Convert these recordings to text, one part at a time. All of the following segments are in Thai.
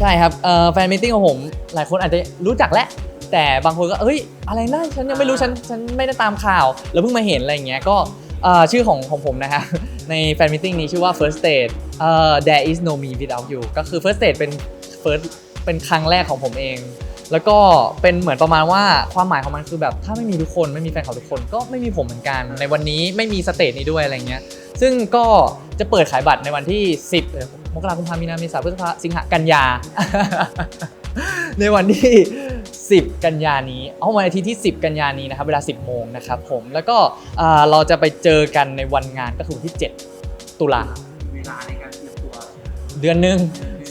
ใช่ครับเอ่อแฟนมิทติ้งของผม หลายคนอาจจะรู้จักแหละแต่บางคนก็เอ้ยอะไรนะฉันยังไม่รู้ฉันฉันไม่ได้ตามข่าว แล้วเพิ่งมาเห็นอะไรอย่างเงี้ยก็เอ่อชื่อของของผมนะฮะ ในแฟนมิทติ้งนี้ชื่อว่า first date เอ่อ there is no me without you ก็คือ first date เป็น first เป็นครั้งแรกของผมเอง แล้วก็เป็นเหมือนประมาณว่าความหมายของมันคือแบบถ้าไม่มีทุกคนไม่มีแฟนของทุกคนก็ไม่มีผมเหมือนกัน ในวันนี้ไม่มีสเตจนี้ด้วยอะไรเงี้ยซึ่งก็จะเปิดขายบัตรในวันที่ 10เอ่อมกราคมกุมภาพันธ์มีนาเมษาพฤษภาสิงหากันยา ในวันที่ 10 กันยานี้ เอาวันอาทิตย์ที่ 10 กันยานี้นะครับเวลา 10 โมงนะครับผมแล้วก็อ่าเราจะไปเจอกันในวันงานก็คือวันที่ 7 ตุลาเวลาในการเตรียมตัว เดือนหนึ่ง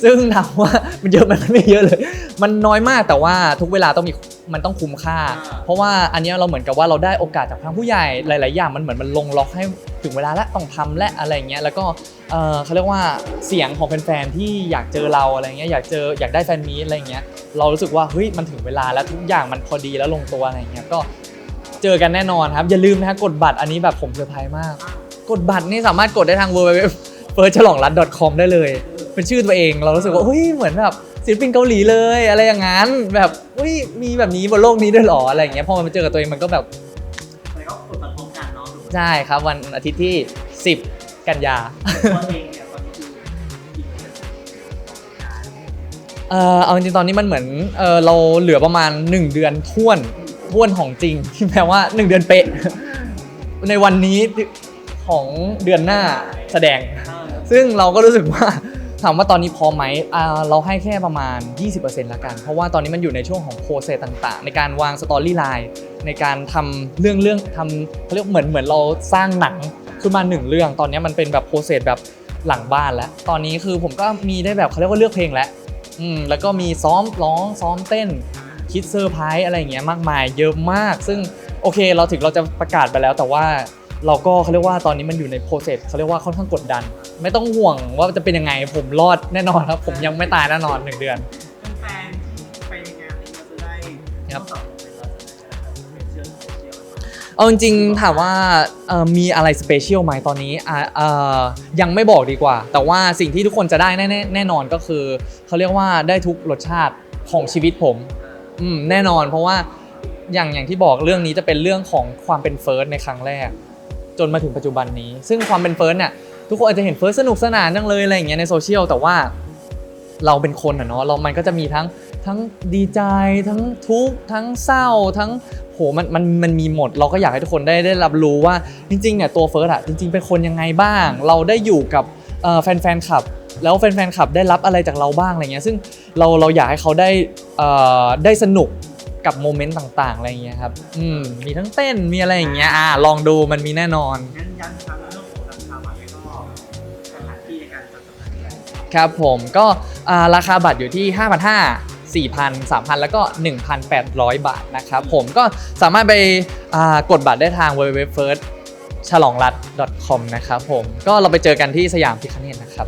ซึ่งถามว่ามันเยอะไหมมันไม่เยอะเลย มันน้อยมากแต่ว่าทุกเวลาต้องมีมันต้องคุ้มค่า เพราะว่าอันเนี้ยเราเหมือนกับว่าเราได้โอกาสจากทางผู้ใหญ่หลาย ๆ อย่างมันเหมือนมันลงล็อกให้ถึงเวลาแล้วต้องทำและอะไรเงี้ยแล้วก็เอ่อเขาเรียกว่าเสียงของแฟน ๆ ที่อยากเจอเราอะไรเงี้ยอยากเจออยากได้แฟนมีตอะไรเงี้ยเรารู้สึกว่าเฮ้ยมันถึงเวลาแล้วทุกอย่างมันพอดีแล้วลงตัวอะไรเงี้ยก็เจอกันแน่นอนครับ อย่าลืมนะฮะกดบัตรอันนี้แบบผมเซอร์ไพรส์มาก กดบัตรนี่สามารถกดได้ทาง www f i r s t ฉลองรัฐ .com ได้เลย เป็นชื่อตัวเองเรารู้สึกว่าเฮ้ยเหมือนแบบ ศิลปินเกาหลีเลยอะไรอย่างนั้น แบบเฮ้ยมีแบบนี้บนโลกนี้ด้วยเหรออะไรอย่างเงี้ยพอมันมาเจอกับตัวเองมันก็แบบแล้วก็กดบัตรพร้อมกันเนาะถูกไหมใช่ครับ วันอาทิตย์ที่ 10 กันยาตัวเองเนี่ยตอนนี้คือกี่เปอร์เซ็นต์เออเอาจริงๆตอนนี้มันเหมือนเออเราเหลือประมาณ 1 เดือนท่วนท่วนของจริงที่แปลว่า 1 เดือนเป๊ะ ในวันนี้ของเดือนหน้าแสดง ซึ่งเราก็รู้สึกว่า ถามว่าตอนนี้พร้อมไหมเราให้แค่ประมาณ 20%ละกัน เพราะว่าตอนนี้มันอยู่ในช่วงของโปรเซสต่างๆ ในการวางสตอรี่ไลน์ในการทำเรื่องเรื่องทำเขาเรียกเหมือนเหมือนเราสร้างหนังขึ้นมาหนึ่งเรื่อง ตอนนี้มันเป็นแบบโปรเซสแบบหลังบ้านแล้ว ตอนนี้คือผมก็มีได้แบบเขาเรียกว่าเลือกเพลงแล้วอืมแล้วก็มีซ้อมร้องซ้อมเต้นคิดเซอร์ไพรส์อะไรอย่างเงี้ยมากมายเยอะมาก ซึ่งโอเคเราถึงเราจะประกาศไปแล้วแต่ว่า เราก็เขาเรียกว่าตอนนี้มันอยู่ในโปรเซสเขาเรียกว่าค่อนข้างกดดัน ไม่ต้องห่วงว่าจะเป็นยังไงผมรอดแน่นอนครับ ผมยังไม่ตายแน่นอนหนึ่งเดือน แฟนๆไปในงานนี้ก็จะได้ครับ ข้อสอบเป็นเราจะเป็นเชื่อโซเชียลเอาจริงๆถามว่าเอ่อมีอะไรสเปเชียลไหมตอนนี้อ่าเอ่อยังไม่บอกดีกว่า แต่ว่าสิ่งที่ทุกคนจะได้แน่ๆแน่นอนก็คือเขาเรียกว่าได้ทุกรสชาติของชีวิตผม อืมแน่นอนเพราะว่าอย่างอย่างที่บอกเรื่องนี้จะเป็นเรื่องของความเป็นเฟิร์สในครั้งแรก จนมาถึงปัจจุบันนี้ ซึ่งความเป็นเฟิร์สเนี่ยทุกคนอาจจะเห็นเฟิร์สสนุกสนานจังเลยอะไรอย่างเงี้ยในโซเชียลแต่ว่าเราเป็นคนอะเนาะเรามันก็จะมีทั้งทั้งดีใจทั้งทุกข์ทั้งเศร้า ทั้งโหมันมันมันมีหมด เราก็อยากให้ทุกคนได้ได้รับรู้ว่าจริงๆเนี่ยตัวเฟิร์สอะจริง ๆ เป็นคนยังไงบ้าง เราได้อยู่กับเอ่อแฟนๆคลับ แล้วแฟนๆคลับได้รับอะไรจากเราบ้างอะไรเงี้ยซึ่งเราเราอยากให้เขาได้ได้สนุก กับโมเมนต์ต่างๆอะไรเงี้ยครับอืมมีทั้งเต้นมีอะไรอย่างเงี้ยอ่าลองดูมันมีแน่นอน งั้นย้ำครับเรื่องของราคาบัตรแล้วก็สถานที่ในการจัดจำหน่ายครับผมก็อ่าราคาบัตรอยู่ที่ 5,500 4,000 3,000 แล้วก็ 1,800 บาทนะครับผมก็สามารถไปอ่ากดบัตรได้ทาง www first ฉลองรัฐ .com นะครับผมก็เราไปเจอกันที่สยามพิคเนตนะครับ